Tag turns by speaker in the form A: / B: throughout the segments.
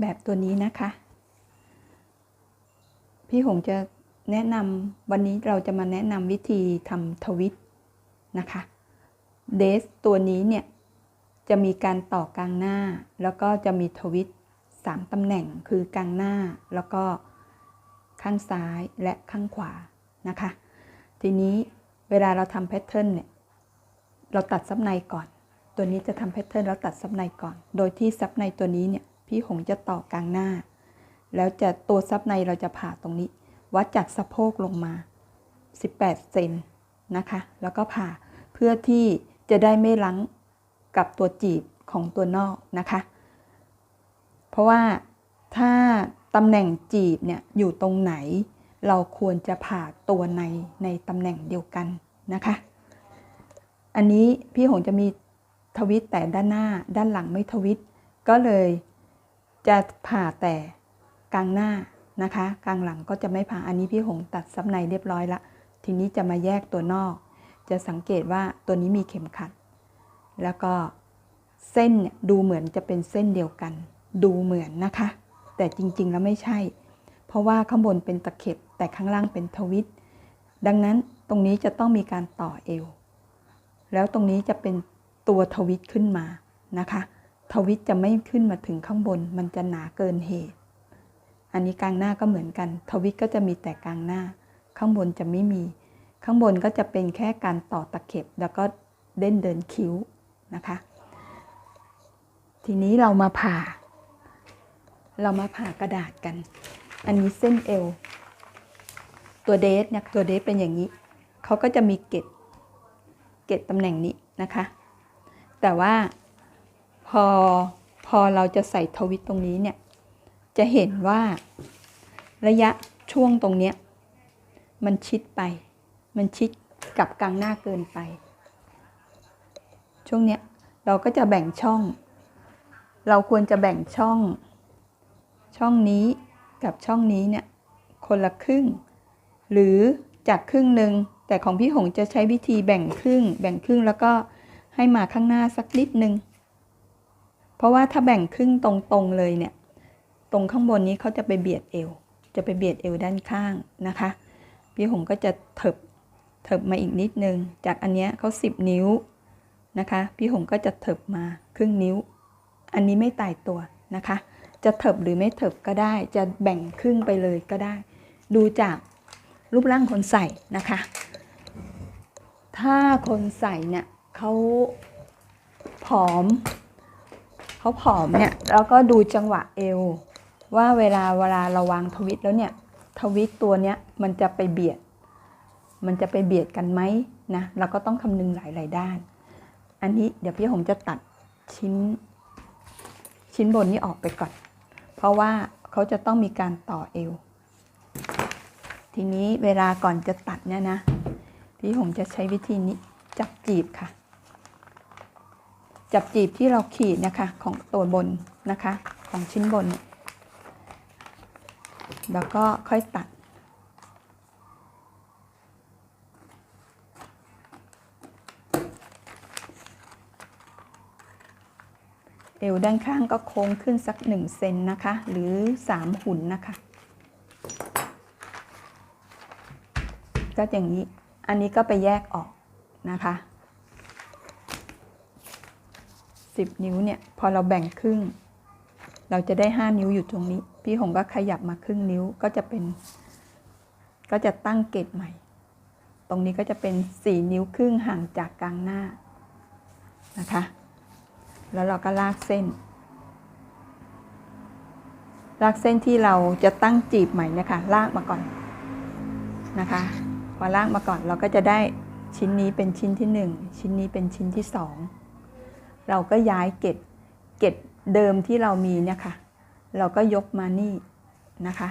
A: แบบตัวนี้นะคะ พี่หงจะแนะนำวันนี้เราจะมาแนะนำวิธีทำทวิตนะคะเดสตัวนี้เนี่ย จะมีการต่อกลางหน้า แล้วก็จะมีทวิตสามตำแหน่งคือกลางหน้าแล้วก็ข้างซ้ายและข้างขวานะคะ ทีนี้เวลาเราทำแพทเทิร์นเนี่ย เราตัดซับในก่อน ตัวนี้จะทำแพทเทิร์นแล้วตัดซับในก่อน โดยที่ซับในตัวนี้เนี่ย พี่หงจะต่อกลางหน้า แล้วจะตัวซับในเราจะผ่าตรงนี้ วัดจากสะโพกลงมา 18 เซนนะคะ แล้วก็ผ่าเพื่อที่จะได้ไม่ลังกับตัวจีบของตัวนอกนะคะ เพราะว่าถ้าตำแหน่งจีบเนี่ยอยู่ตรงไหน เราควรจะผ่าตัวในในตำแหน่งเดียวกันนะคะ อันนี้พี่หงจะมีทวิตแต่ด้านหน้าด้านหลังไม่ทวิตก็เลย จะผ่าแต่กลางหน้านะคะ กลางหลังก็จะไม่ผ่าอันนี้พี่หงตัดซับในเรียบร้อยละ ทีนี้จะมาแยกตัวนอก จะสังเกตว่าตัวนี้มีเข็มขัด แล้วก็เส้นเนี่ยดูเหมือนจะเป็นเส้นเดียวกัน ดูเหมือนนะคะ แต่จริงๆแล้วไม่ใช่ เพราะว่าข้างบนเป็นตะเข็บแต่ข้างล่างเป็นทวิต ดังนั้นตรงนี้จะต้องมีการต่อเอว แล้วตรงนี้จะเป็นตัวทวิตขึ้นมานะคะ ทวิตจะไม่ขึ้นมาถึงข้างบน มันจะหนาเกินเหตุ อันนี้กลางหน้าก็เหมือนกัน ทวิตก็จะมีแต่กลางหน้า ข้างบนจะไม่มี ข้างบนก็จะเป็นแค่การต่อตะเข็บ แล้วก็เด่นเดินคิ้วนะคะ ทีนี้เรามาผ่า เรามาผ่ากระดาษกัน อันนี้เส้นเอว ตัวเดทเนี่ยตัวเดทเป็นอย่างนี้ เขาก็จะมีเกตเกตตำแหน่งนี้นะคะ แต่ว่า พอพอเราจะใส่ทวิตตรงนี้เนี่ย จะเห็นว่าระยะช่วงตรงเนี้ยมันชิดไป มันชิดกับกลางหน้าเกินไป ช่วงเนี้ยเราก็จะแบ่งช่อง เราควรจะแบ่งช่อง ช่องนี้กับช่องนี้เนี่ยคนละครึ่ง หรือจากครึ่งหนึ่งแต่ของพี่หงจะใช้วิธีแบ่งครึ่ง แบ่งครึ่งแล้วก็ให้มาข้างหน้าสักนิดนึง เพราะว่าถ้าแบ่งครึ่งตรงๆเลยเนี่ย ตรงข้างบนนี้เขาจะไปเบียดเอว จะไปเบียดเอวด้านข้างนะคะ พี่หงก็จะเถิบเถิบมาอีกนิดนึง จากอันเนี้ยเขา10 นิ้วนะคะ พี่หงก็จะเถิบมาครึ่งนิ้ว อันนี้ไม่ตายตัวนะคะ จะเถิบหรือไม่เถิบก็ได้ จะแบ่งครึ่งไปเลยก็ได้ ดูจากรูปร่างคนใส่นะคะ ถ้าคนใส่เนี่ยเขาผอม เขาผอมเนี่ยแล้วก็ดูจังหวะเอว ว่าเวลาเวลาเราวางทวิตแล้วเนี่ยทวิตตัวเนี้ยมันจะไปเบียด มันจะไปเบียดกันไหมนะเราก็ต้องคำนึงหลาย ๆ ด้าน อันนี้เดี๋ยวพี่หงจะตัดชิ้น ชิ้นบนนี้ออกไปก่อน เพราะว่าเขาจะต้องมีการต่อเอว ทีนี้เวลาก่อนจะตัดเนี่ยนะ พี่หงจะใช้วิธีนี้จับจีบค่ะ จับจีบที่เราขีดนะคะของตัวบนนะคะของชิ้นบน แล้วก็ค่อยตัด เอวด้านข้างก็โค้งขึ้นสักหนึ่งเซนนะคะ หรือสามหุ่นนะคะ ก็อย่างนี้ อันนี้ก็ไปแยกออกนะคะ สิบนิ้วเนี่ยพอเราแบ่งครึ่ง เราจะได้ห้านิ้วอยู่ตรงนี้ พี่หงก็ขยับมาครึ่งนิ้วก็จะเป็น ก็จะตั้งเกตใหม่ ตรงนี้ก็จะเป็นสี่นิ้วครึ่งห่างจากกลางหน้านะคะ แล้วเราก็ลากเส้น ลากเส้นที่เราจะตั้งจีบใหม่เนี่ยค่ะลากมาก่อนนะคะพอลากมาก่อนเราก็จะได้ชิ้นนี้เป็นชิ้นที่หนึ่งชิ้นนี้เป็นชิ้นที่สอง เราก็ย้ายเกตเกตเดิมที่เรามีเนี่ยค่ะ เราก็ยกมานี่นะคะ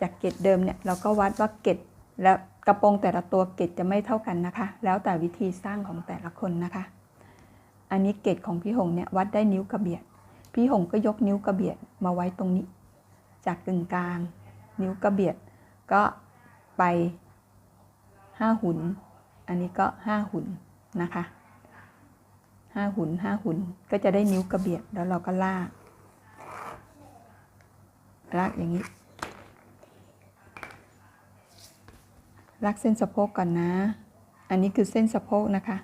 A: จากเกตเดิมเนี่ยเราก็วัดว่าเกตแล้วกระโปรงแต่ละตัวเกตจะไม่เท่ากันนะคะ แล้วแต่วิธีสร้างของแต่ละคนนะคะ อันนี้เกตของพี่หงเนี่ยวัดได้นิ้วกระเบียด พี่หงก็ยกนิ้วกระเบียดมาไว้ตรงนี้ จากกึ่งกลาง นิ้วกระเบียดก็ไปห้าหุน อันนี้ก็ห้าหุนนะคะ ห้าหุนห้าหุนก็จะได้นิ้วกระเบียดแล้วเราก็ลาก ลากอย่างนี้ ลากเส้นสะโพกก่อนนะ อันนี้คือเส้นสะโพกนะคะ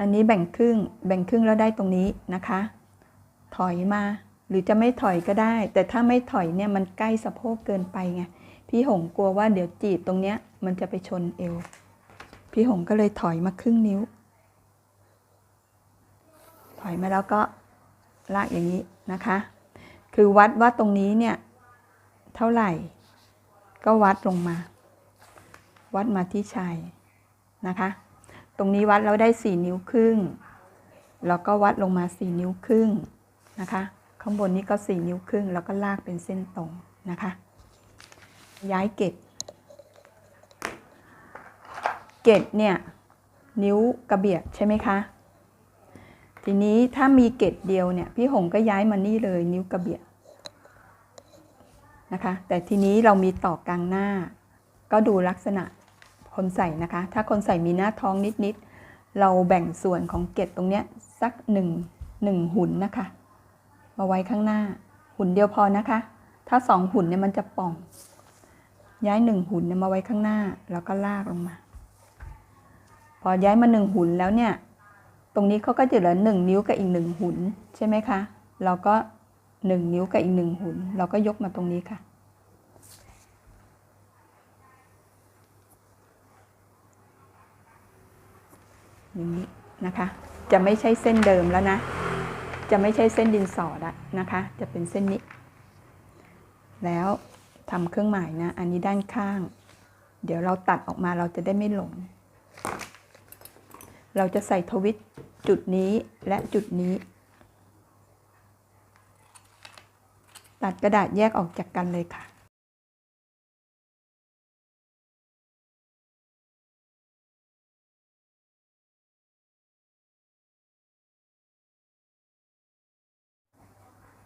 A: อันนี้แบ่งครึ่งแบ่งครึ่งแล้วได้ตรงนี้นะคะ ถอยมาหรือจะไม่ถอยก็ได้ แต่ถ้าไม่ถอยเนี่ยมันใกล้สะโพกเกินไปไง พี่หงกลัวว่าเดี๋ยวจีบตรงเนี้ย มันจะไปชนเอว พี่หงก็เลยถอยมาครึ่งนิ้ว ถอยมาแล้วก็ลากอย่างนี้นะคะ คือวัดว่าตรงนี้เนี่ยเท่าไหร่ ก็วัดลงมา วัดมาที่ชายนะคะ ตรงนี้วัดแล้วได้ 4 นิ้วครึ่ง แล้วก็วัดลงมา 4 นิ้วครึ่งนะคะ ข้างบนนี้ก็ 4 นิ้วครึ่ง แล้วก็ลากเป็นเส้นตรงนะคะ ย้ายเกตเกตเนี่ยนิ้วกระเบียดใช่ไหมคะ ทีนี้ถ้ามีเกตเดียวเนี่ยพี่หงก็ย้ายมานี่เลยนิ้วกระเบียดนะคะ แต่ทีนี้เรามีต่อกลางหน้า ก็ดูลักษณะคนใส่นะคะ ถ้าคนใส่มีหน้าท้องนิดๆเราแบ่งส่วนของเกตตรงเนี้ยสักหนึ่งหนึ่งหุ่นนะคะ มาไว้ข้างหน้าหุ่นเดียวพอนะคะ ถ้าสองหุ่นเนี่ยมันจะป่อง ย้ายหนึ่งหุ่นมาไว้ข้างหน้าแล้วก็ลากลงมา พอย้ายมาหนึ่งหุ่นแล้วเนี่ย ตรงนี้เขาก็จะเหลือหนึ่งนิ้วกับอีกหนึ่งหุ่นใช่ไหมคะ เราก็หนึ่งนิ้วกับอีกหนึ่งหุ่นเราก็ยกมาตรงนี้ค่ะ อย่างนี้นะคะ จะไม่ใช่เส้นเดิมแล้วนะ จะไม่ใช่เส้นดินสอละนะคะ จะเป็นเส้นนี้ แล้ว ทำเครื่องหมายนะ อันนี้ด้านข้าง เดี๋ยวเราตัดออกมาเราจะได้ไม่หลง เราจะใส่ทวิตจุดนี้และจุดนี้ ตัดกระดาษแยกออกจากกันเลยค่ะ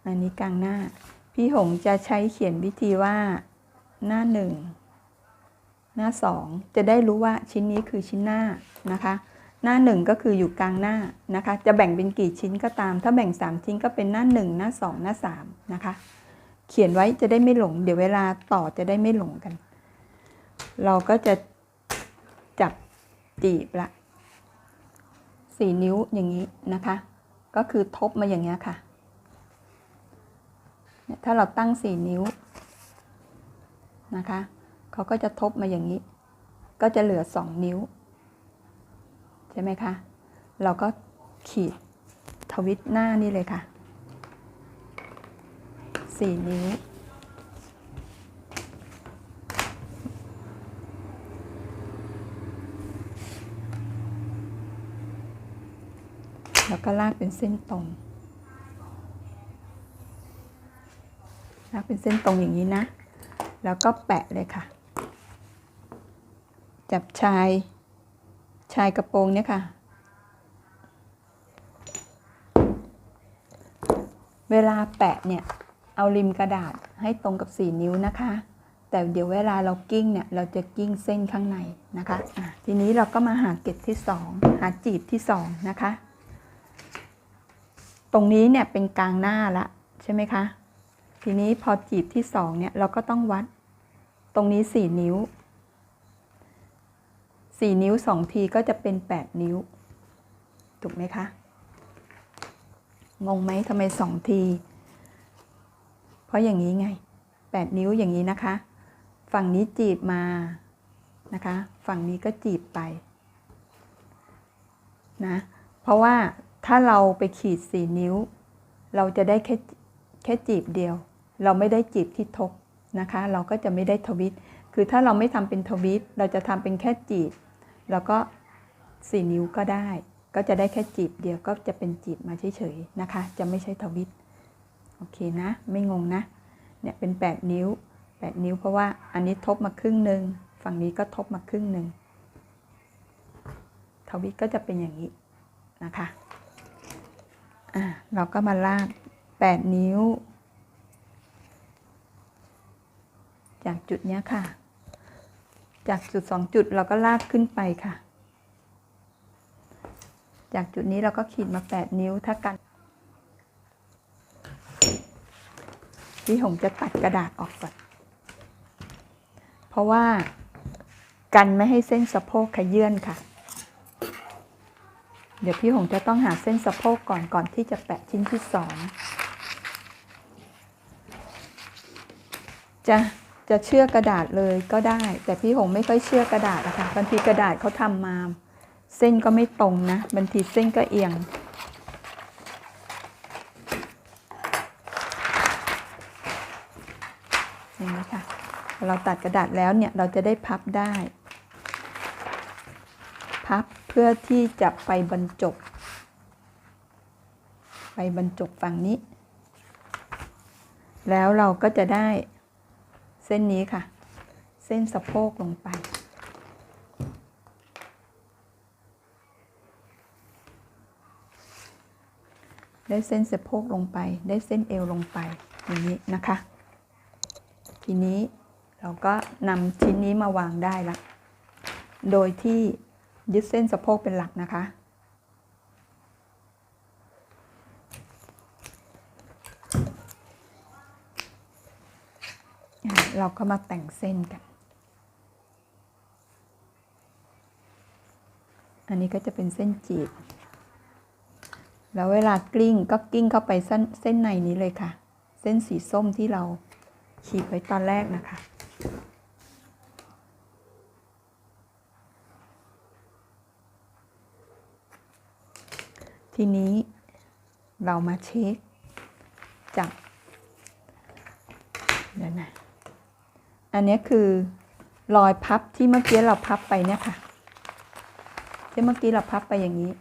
A: อันนี้กลางหน้า พี่หงจะใช้เขียนวิธีว่าหน้าหนึ่งหน้าสองจะได้รู้ว่าชิ้นนี้คือชิ้นหน้านะคะ หน้าหนึ่งก็คืออยู่กลางหน้านะคะ จะแบ่งเป็นกี่ชิ้นก็ตาม ถ้าแบ่ง 3 ชิ้นก็เป็นหน้า1หน้า2หน้า3นะคะ เขียนไว้จะได้ไม่หลง เดี๋ยวเวลาต่อจะได้ไม่หลงกัน เราก็จะจับจีบละสี่นิ้วอย่างนี้นะคะ ก็คือทบมาอย่างเงี้ยค่ะ ถ้าเราตั้งสี่นิ้วนะคะเขาก็จะทบมาอย่างนี้ ก็จะเหลือสองนิ้ว ใช่ไหมคะ เราก็ขีดทวิตหน้านี่เลยค่ะสี่นิ้ว แล้วก็ลากเป็นเส้นตรง เป็นเส้นตรงอย่างนี้นะ แล้วก็แปะเลยค่ะ จับชายชายกระโปรงเนี่ยค่ะ เวลาแปะเนี่ยเอาริมกระดาษให้ตรงกับ 4 นิ้วนะคะ แต่เดี๋ยวเวลาเรากิ้งเนี่ยเราจะกิ้งเส้นข้างในนะคะะทีนี้เราก็มาหาเกตที่ 2 หาจีบที่ 2 นะคะ ตรงนี้เนี่ยเป็นกลางหน้าละใช่ไหมคะ ทีนี้พอจีบที่2เนี่ยเราก็ต้องวัดตรงนี้ 4 นิ้ว 4 นิ้ว 2 ทีก็จะเป็น 8 นิ้ว ถูกไหมคะ งงไหมทำไม 2 ที เพราะอย่างนี้ไง 8 นิ้วอย่างนี้นะคะ ฝั่งนี้จีบมานะคะ ฝั่งนี้ก็จีบไปนะ เพราะว่าถ้าเราไปขีด 4 นิ้ว เราจะได้แค่แค่จีบเดียว เราไม่ได้จีบที่ทบนะคะ เราก็จะไม่ได้ทวิต คือถ้าเราไม่ทำเป็นทวิต เราจะทำเป็นแค่จีบแล้วก็ 4 นิ้วก็ได้ ก็จะได้แค่จีบเดียวก็จะเป็นจีบมาเฉยๆนะคะ จะไม่ใช่ทวิต โอเคนะ ไม่งงนะ เนี่ยเป็น 8 นิ้ว 8 นิ้วเพราะว่าอันนี้ทบมาครึ่งหนึ่ง ฝั่งนี้ก็ทบมาครึ่งหนึ่ง ทวิตก็จะเป็นอย่างนี้นะคะ อะเราก็มาลาก 8 นิ้ว จากจุดนี้ค่ะ จากจุด 2 จุดเราก็ลากขึ้นไปค่ะ จากจุดนี้เราก็ขีดมา 8 นิ้วถ้ากันพี่หงจะตัดกระดาษออกก่อน เพราะว่ากันไม่ให้เส้นสะโพกขยื่นค่ะ เดี๋ยวพี่หงจะต้องหาเส้นสะโพกก่อนก่อนที่จะแปะชิ้นที่สองจะ จะเชื่อกระดาษเลยก็ได้ แต่พี่หงไม่ค่อยเชื่อกระดาษนะคะบางทีกระดาษเขาทำมา เส้นก็ไม่ตรงนะบางทีเส้นก็เอียงนไหมคะเราตัดกระดาษแล้วเนี่ยเราจะได้พับได้ พับเพื่อที่จะไปบรรจบ ไปบรรจบฝั่งนี้ แล้วเราก็จะได้ เส้นนี้ค่ะ เส้นสะโพกลงไป ได้เส้นสะโพกลงไป ได้เส้นเอวลงไปอย่างนี้นะคะ ทีนี้เราก็นำชิ้นนี้มาวางได้ละ โดยที่ยึดเส้นสะโพกเป็นหลักนะคะ อะ เราก็มาแต่งเส้นกัน อันนี้ก็จะเป็นเส้นจีบ แล้วเวลากลิ้งก็กลิ้งเข้าไปเส้นเส้นในนี้เลยค่ะ เส้นสีส้มที่เราขีดไว้ตอนแรกนะคะทีนี้เรามาเช็คจับเดี๋ยวนะ อันนี้คือรอยพับที่เมื่อกี้เราพับไปเนี่ยค่ะ ที่เมื่อกี้เราพับไปอย่างนี้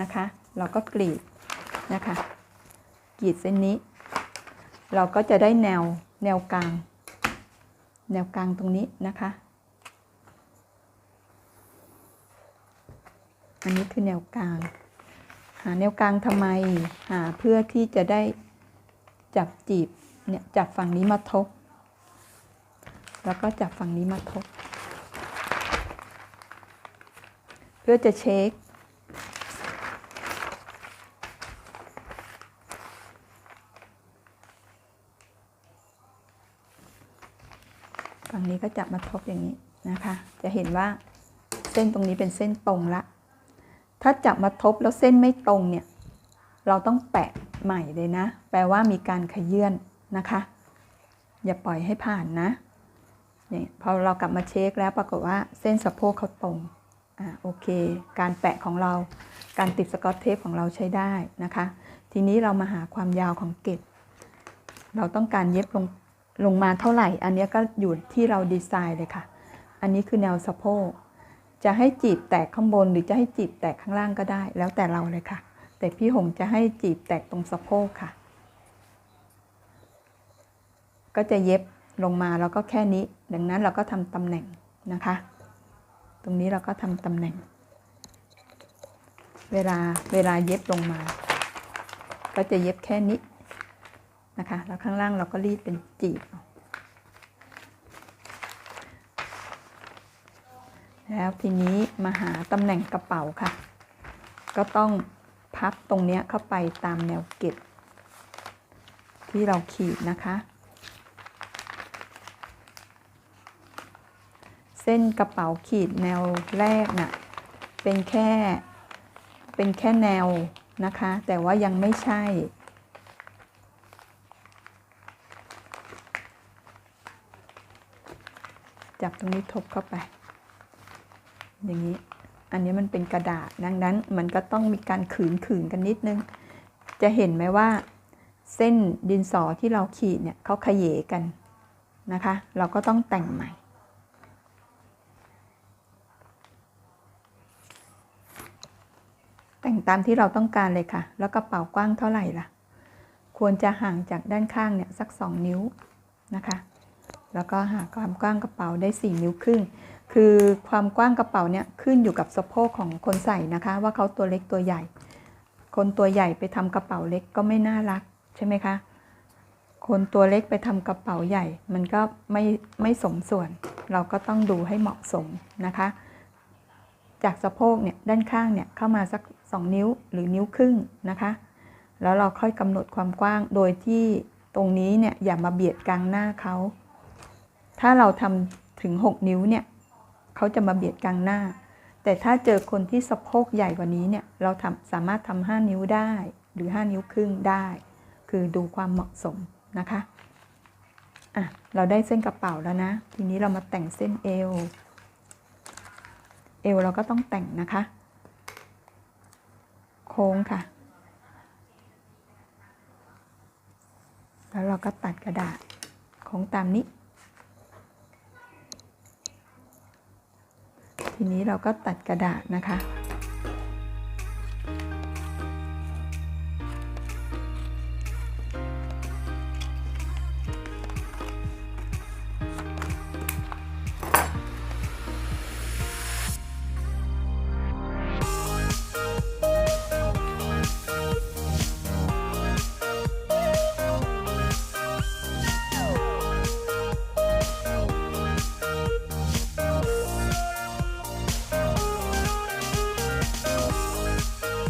A: นะคะ เราก็กรีดนะคะ กรีดเส้นนี้ เราก็จะได้แนวแนวกลาง แนวกลางตรงนี้นะคะ อันนี้คือแนวกลาง หาแนวกลางทำไม หาเพื่อที่จะได้จับจีบเนี่ยจับฝั่งนี้มาทบ แล้วก็จับฝั่งนี้มาทบ เพื่อจะเช็ค ฝั่งนี้ก็จับมาทบอย่างนี้นะคะ จะเห็นว่าเส้นตรงนี้เป็นเส้นตรงละ ถ้าจับมาทบแล้วเส้นไม่ตรงเนี่ย เราต้องแปะใหม่เลยนะ แปลว่ามีการขยื่นนะคะ อย่าปล่อยให้ผ่านนะ นี่พอเรากลับมาเช็คแล้วปรากฏว่าเส้นสะโพกเขาตรงอ่าโอเค การแปะของเราการติดสกอตเทปของเราใช้ได้นะคะ ทีนี้เรามาหาความยาวของเกล็ดเราต้องการเย็บลงลงมาเท่าไหร่ อันนี้ก็อยู่ที่เราดีไซน์เลยค่ะ อันนี้คือแนวสะโพกจะให้จีบแตกข้างบนหรือจะให้จีบแตกข้างล่างก็ได้ แล้วแต่เราเลยค่ะ แต่พี่หงจะให้จีบแตกตรงสะโพกค่ะ ก็จะเย็บ ลงมาแล้วก็แค่นี้ ดังนั้นเราก็ทำตำแหน่งนะคะ ตรงนี้เราก็ทำตำแหน่ง เวลาเวลาเย็บลงมา ก็จะเย็บแค่นี้นะคะ แล้วข้างล่างเราก็รีดเป็นจีบ แล้วทีนี้มาหาตำแหน่งกระเป๋าค่ะ ก็ต้องพับตรงนี้เข้าไปตามแนวเก็บที่เราขีดนะคะ เส้นกระเป๋าขีดแนวแรกน่ะเป็นแค่เป็นแค่แนวนะคะ แต่ว่ายังไม่ใช่ จับตรงนี้ทบเข้าไป อย่างนี้ อันนี้มันเป็นกระดาษ ดังนั้นมันก็ต้องมีการขืนขืนกันนิดนึง จะเห็นไหมว่า เส้นดินสอที่เราขีดเนี่ยเขาขยเยกันนะคะ เราก็ต้องแต่งใหม่ แต่งตามที่เราต้องการเลยค่ะ แล้วกระเป๋ากว้างเท่าไหร่ล่ะ ควรจะห่างจากด้านข้างเนี่ยสัก 2 นิ้วนะคะ แล้วก็หาความกว้างกระเป๋าได้ 4 นิ้วครึ่ง คือความกว้างกระเป๋าเนี่ยขึ้นอยู่กับสะโพกของคนใส่นะคะ ว่าเขาตัวเล็กตัวใหญ่ คนตัวใหญ่ไปทำกระเป๋าเล็กก็ไม่น่ารักใช่ไหมคะ คนตัวเล็กไปทำกระเป๋าใหญ่ มันก็ไม่ไม่สมส่วน เราก็ต้องดูให้เหมาะสมนะคะ จากสะโพกเนี่ยด้านข้างเนี่ยเข้ามาสัก 2 นิ้วหรือนิ้วครึ่งนะคะ แล้วเราค่อยกำหนดความกว้างโดยที่ตรงนี้เนี่ยอย่ามาเบียดกลางหน้าเขา ถ้าเราทำถึง 6 นิ้วเนี่ยเขาจะมาเบียดกลางหน้า แต่ถ้าเจอคนที่สะโพกใหญ่กว่านี้เนี่ยเราทำสามารถทำ5นิ้วได้หรือ 5 นิ้วครึ่งได้ คือดูความเหมาะสมนะคะอะเราได้เส้นกระเป๋าแล้วนะ ทีนี้เรามาแต่งเส้นเอว เอวเราก็ต้องแต่งนะคะ ค้งค่ะ แล้วเราก็ตัดกระดาษโค้งตามนี้ ทีนี้เราก็ตัดกระดาษนะคะ